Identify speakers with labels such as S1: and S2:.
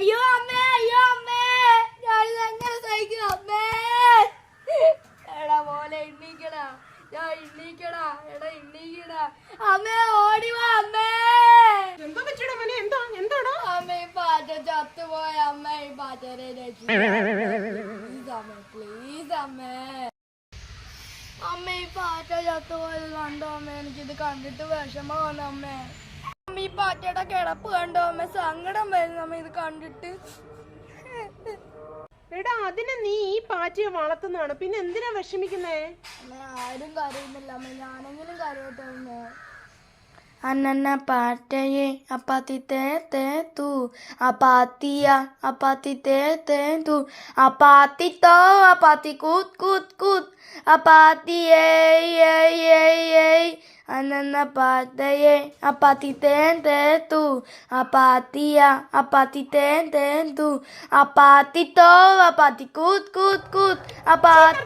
S1: അയ്യോ അമ്മേ അയ്യോ അമ്മേ. ഞാൻ എങ്ങനെ സഹിക്കും അമ്മേ? എടാ പോലെ എണ്ണീക്കടാ. ഞാൻ എണ്ണീക്കടാ. എടാ എണ്ണീക്കടാ. അമ്മേ ഓടി വാ അമ്മേ.
S2: എന്താ പറ്റിയടാ മോനെ? എന്താ? എന്താടാ?
S1: അമ്മേ ഈ പാറ്റ ചത്തുപോയ അമ്മ ഈ പാറ്റനെ പ്ലീസ് അമ്മേ പ്ലീസ് അമ്മേ. അമ്മ ഈ പാറ്റ ചത്തുപോയത് കണ്ടോ അമ്മ? എനിക്കിത് കണ്ടിട്ട് വിഷമമാണ് അമ്മ. ഈ പാറ്റയുടെ കിടപ്പ് കണ്ടോ അമ്മ സങ്കടം വരുന്നു. അമ്മ ഇത് കണ്ടിട്ട്.
S2: എടാ അതിനെ നീ ഈ പാറ്റയെ വളർത്തുന്നതാണ്. പിന്നെ എന്തിനാ വിഷമിക്കുന്നേ?
S1: ആരും കരയുന്നില്ല. അമ്മ ഞാനെങ്കിലും കരയട്ടെ അന്നന്ന പാറ്റയെ അപ്പാത്തി തേ തേ തു. അപ്പാത്തിയ അപ്പാത്തി തേ തേ തു. അപ്പാത്തി തോ അപ്പാത്തി കൂത്ത് കൂത്ത് കൂത്ത്. അപ്പാത്തി ഏയ് ഏയ് ഏയ് ഏയ് apateye, apatitente tú, apatía, apatitente tú, apatito, apaticutcutcut,
S2: apat.